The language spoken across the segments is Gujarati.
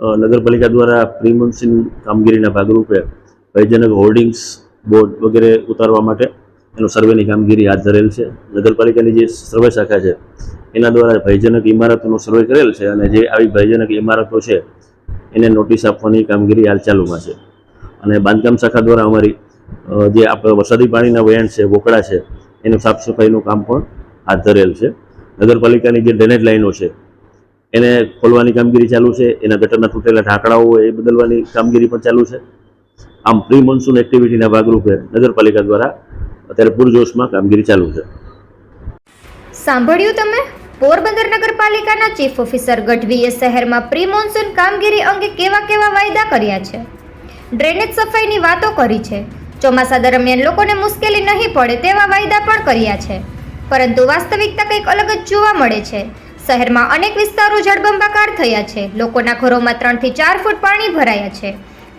નગરપાલિકા દ્વારા પ્રી કામગીરીના ભાગરૂપે ભયજનક હોર્ડિંગ્સ બોર્ડ વગેરે ઉતારવા માટે એનો સર્વેની કામગીરી હાથ ધરેલ છે. નગરપાલિકાની જે સર્વે શાખા છે, એના દ્વારા ભયજનક ઇમારતોનો સર્વે કરેલ છે અને જે આવી ભયજનક ઇમારતો છે, એને નોટિસ આપવાની કામગીરી હાલ ચાલુમાં છે. અને બાંધકામ શાખા દ્વારા અમારી જે આપણે વરસાદી પાણીના વહેણ છે વોકડા છે, એનું સાફ સફાઈનું કામ પણ હાથ ધરેલ છે. નગરપાલિકાની જે ડ્રેનેજ લાઈનો છે એને ખોલવાની કામગીરી ચાલુ છે, એના ગટરના તૂટેલા ઢાંકણાઓ એ બદલવાની કામગીરી પણ ચાલુ છે. આમ પ્રી મોન્સૂન એક્ટિવિટીના ભાગરૂપે નગરપાલિકા દ્વારા અત્યારે પૂરજોશમાં કામગીરી ચાલુ છે. સાંભળ્યું તમે? પોરબંદર નગરપાલિકાના ચીફ ઓફિસર ગઢવીએ શહેરમાં પ્રી મોન્સૂન કામગીરી અંગે કેવા કેવા વાયદા કર્યા છે? ડ્રેનેજ સફાઈની વાતો કરી છે. ચોમાસા દરમિયાન લોકોને મુશ્કેલી નહીં પડે તેવા વાયદા પણ કર્યા છે. પરંતુ વાસ્તવિકતા કંઈક અલગ જ જોવા મળે છે. શહેરમાં અનેક વિસ્તારો જળબંબાકાર થયા છે. લોકોના ઘરોમાં ત્રણથી ચાર ફૂટ પાણી ભરાયા છે.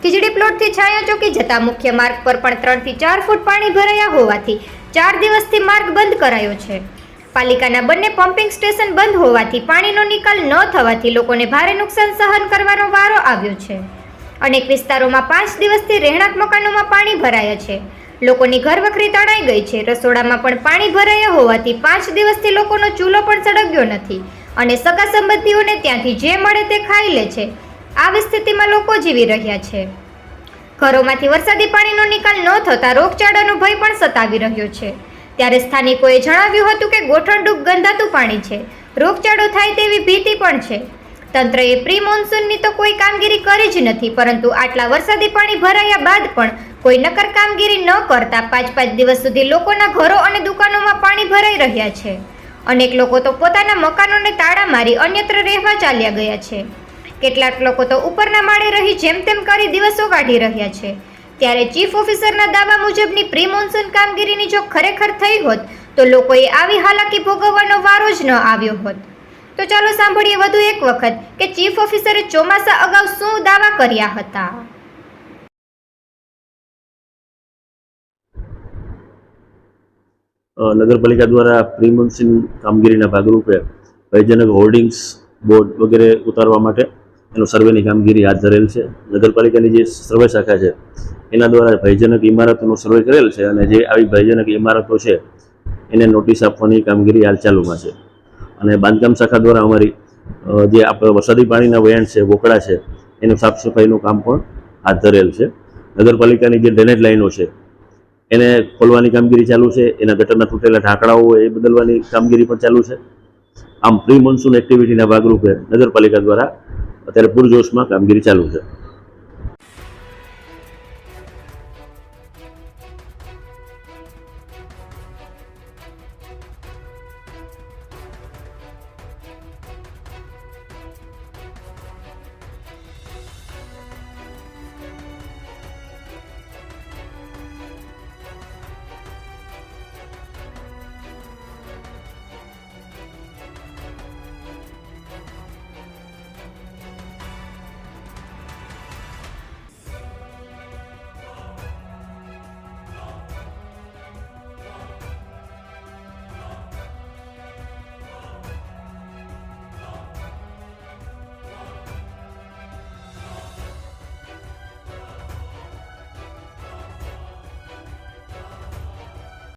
ખીજડી પ્લોટથી છાયા ચોકી જતા મુખ્ય માર્ગ પર પણ ત્રણથી ચાર ફૂટ પાણી ભરાયા હોવાથી ચાર દિવસથી માર્ગ બંધ કરાયો છે. પાલિકાના બંને પમ્પિંગ સ્ટેશન બંધ હોવાથી પાણીનો નિકાલ ન થવાથી લોકોને ભારે નુકસાન સહન કરવાનો વારો આવ્યો છે. અનેક વિસ્તારોમાં પાંચ દિવસથી રહેણાંક મકાનોમાં પાણી ભરાયા છે. લોકોની ઘરવખરી તણાઈ ગઈ છે. રસોડામાં પણ પાણી ભરાયા હોવાથી પાંચ દિવસથી લોકોનો ચૂલો પણ સળગ્યો નથી અને સગા સંબંધીઓને ત્યાંથી જે મળે તે ખાઈ લે છે. આવી સ્થિતિમાં લોકો જીવી રહ્યા છે. ઘરોમાંથી વરસાદી પાણીનો નિકાલ ન થતાં રોગચાળાનો ભય પણ સતાવી રહ્યો છે. ત્યારે સ્થાનિકોએ જણાવ્યું હતું કે ગોઠણડૂબ ગંધાતું પાણી છે. રોગચાળો થાય તેવી ભીતિ પણ છે. તંત્રએ પ્રી મોન્સૂનની તો કોઈ કામગીરી કરી જ નથી, પરંતુ આટલા વરસાદી પાણી ભરાયા બાદ પણ કોઈ નકર કામગીરી ન કરતા પાંચ પાંચ દિવસ સુધી લોકોના ઘરો અને દુકાનોમાં પાણી ભરાઈ રહ્યા છે. અનેક લોકો તો પોતાના મકાનોને તાળા મારી અન્યત્ર રહેવા ચાલ્યા ગયા છે. કેટલાક લોકો તો ઉપરના માળે રહી જેમ તેમ કરી દિવસો કાઢી રહ્યા છે. ત્યારે ચીફ ઓફિસરના દાવા મુજબની પ્રી મોન્સૂન કામગીરીની જો ખરેખર થઈ હોત, તો લોકોએ આવી હાલાકી ભોગવવાનો વારો જ ન આવ્યો હોત. તો ચાલો સાંભળીએ વધુ એક વખત કે ચીફ ઓફિસરે ચોમાસા અગાઉ શું દાવા કર્યા હતા? નગરપાલિકા દ્વારા પ્રી કામગીરીના ભાગરૂપે ભયજનક હોર્ડિંગ્સ બોર્ડ વગેરે ઉતારવા માટે એનો સર્વેની કામગીરી હાથ ધરેલ છે. નગરપાલિકાની જે સર્વે શાખા છે, એના દ્વારા ભયજનક ઇમારતોનો સર્વે કરેલ છે અને જે આવી ભયજનક ઇમારતો છે, એને નોટિસ આપવાની કામગીરી હાલ ચાલુમાં છે. અને બાંધકામ શાખા દ્વારા અમારી જે આપણે વરસાદી પાણીના વહેણ છે વોકડા છે, એનું સાફ સફાઈનું કામ પણ હાથ ધરેલ છે. નગરપાલિકાની જે ડ્રેનેજ લાઈનો છે એને ખોલવાની કામગીરી ચાલુ છે, એના ગટરના તૂટેલા ઢાંકડાઓ એ બદલવાની કામગીરી પણ ચાલુ છે. આમ પ્રી મોન્સૂન એક્ટિવિટીના ભાગરૂપે નગરપાલિકા દ્વારા અત્યારે પૂરજોશમાં કામગીરી ચાલુ છે.